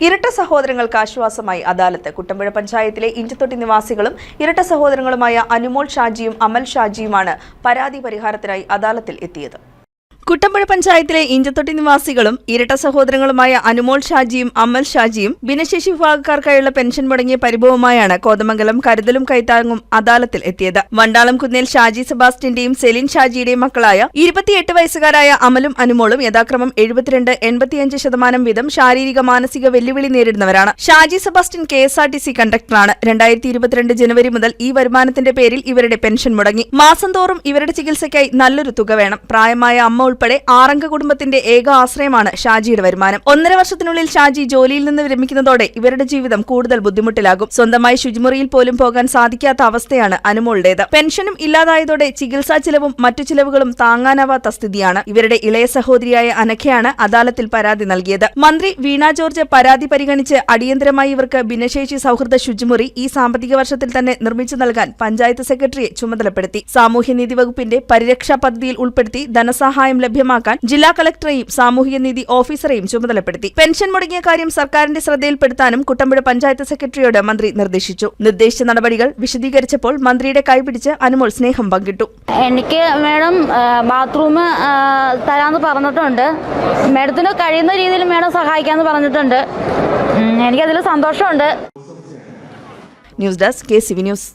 ഇരട്ട സഹോദരങ്ങൾക്ക് ആശ്വാസമായി അദാലത്ത്. കുട്ടമ്പുഴ പഞ്ചായത്തിലെ ഇഞ്ചത്തൊട്ടി നിവാസികളും ഇരട്ട സഹോദരങ്ങളുമായ അനുമോൾ ഷാജിയും അമൽ ഷാജിയുമാണ് പരാതി പരിഹാരത്തിനായി അദാലത്തിൽ എത്തിയത്. കുട്ടമ്പുഴ പഞ്ചായത്തിലെ ഇഞ്ചത്തൊട്ടി നിവാസികളും ഇരട്ട സഹോദരങ്ങളുമായ അനുമോൾ ഷാജിയും അമൽ ഷാജിയും ഭിന്നശേഷി വിഭാഗക്കാർക്കായുള്ള പെൻഷൻ മുടങ്ങിയ പരിഭവമായാണ് കോതമംഗലം കരുതലും കൈത്താങ്ങും അദാലത്തിൽ എത്തിയത്. വണ്ടാളം കുന്നേൽ ഷാജി സെബാസ്റ്റിന്റെയും സെലിൻ ഷാജിയുടെയും മക്കളായ ഇരുപത്തിയെട്ട് വയസ്സുകാരായ അമലും അനുമോളും യഥാക്രമം എഴുപത്തിരണ്ട് എൺപത്തിയഞ്ച് ശതമാനം വീതം ശാരീരിക മാനസിക വെല്ലുവിളി നേരിടുന്നവരാണ്. Shaji Sebastian K S R T C കണ്ടക്ടറാണ്. രണ്ടായിരത്തി ഇരുപത്തിരണ്ട് ജനുവരി മുതൽ ഈ വരുമാനത്തിന്റെ പേരിൽ ഇവരുടെ പെൻഷൻ മുടങ്ങി. മാസം തോറും ഇവരുടെ ചികിത്സയ്ക്കായി നല്ലൊരു തുക വേണം. പ്രായമായ അമ്മ ഉൾപ്പെടെ ആറംഗ കുടുംബത്തിന്റെ ഏക ആശ്രയമാണ് ഷാജിയുടെ വരുമാനം. ഒന്നര വർഷത്തിനുള്ളിൽ ഷാജി ജോലിയിൽ നിന്ന് വിരമിക്കുന്നതോടെ ഇവരുടെ ജീവിതം കൂടുതൽ ബുദ്ധിമുട്ടിലാകും. സ്വന്തമായി ശുചിമുറിയിൽ പോലും പോകാൻ സാധിക്കാത്ത അവസ്ഥയാണ് അനുമോളുടേത്. പെൻഷനും ഇല്ലാതായതോടെ ചികിത്സാ ചിലവും മറ്റു ചിലവുകളും താങ്ങാനാവാത്ത സ്ഥിതിയാണ് ഇവരുടെ ഇളയ സഹോദരിയായ അനഖയാണ് അദാലത്തിൽ പരാതി നൽകിയത്. മന്ത്രി വീണ ജോർജ് പരാതി പരിഗണിച്ച് അടിയന്തരമായി ഇവർക്ക് ഭിന്നശേഷി സൗഹൃദ ശുചിമുറി ഈ സാമ്പത്തിക വർഷത്തിൽ തന്നെ നിർമ്മിച്ചു നൽകാൻ പഞ്ചായത്ത് സെക്രട്ടറിയെ ചുമതലപ്പെടുത്തി. സാമൂഹ്യനീതി വകുപ്പിന്റെ പരിരക്ഷാ പദ്ധതിയിൽ ഉൾപ്പെടുത്തി ധനസഹായം ലഭ്യമാക്കാൻ ജില്ലാ കളക്ടറെയും സാമൂഹ്യനീതി ഓഫീസറെയും ചുമതലപ്പെടുത്തി. പെൻഷൻ മുടങ്ങിയ കാര്യം സർക്കാരിന്റെ ശ്രദ്ധയിൽപ്പെടുത്താനും കുട്ടമ്പുഴ പഞ്ചായത്ത് സെക്രട്ടറിയോട് മന്ത്രി നിർദ്ദേശിച്ചു. നിർദ്ദേശിച്ച നടപടികൾ വിശദീകരിച്ചപ്പോൾ മന്ത്രിയുടെ കൈപിടിച്ച് അനുമോൾ സ്നേഹം പങ്കിട്ടു. എനിക്ക് മേഡം ബാത്റൂം തരാന്ന് പറഞ്ഞിട്ടുണ്ട്. മേഡത്തിന് കഴിയുന്ന രീതിയിൽ മേഡം സഹായിക്കാമെന്ന് പറഞ്ഞിട്ടുണ്ട്. എനിക്കതിൽ സന്തോഷമുണ്ട്. News desk K C V news.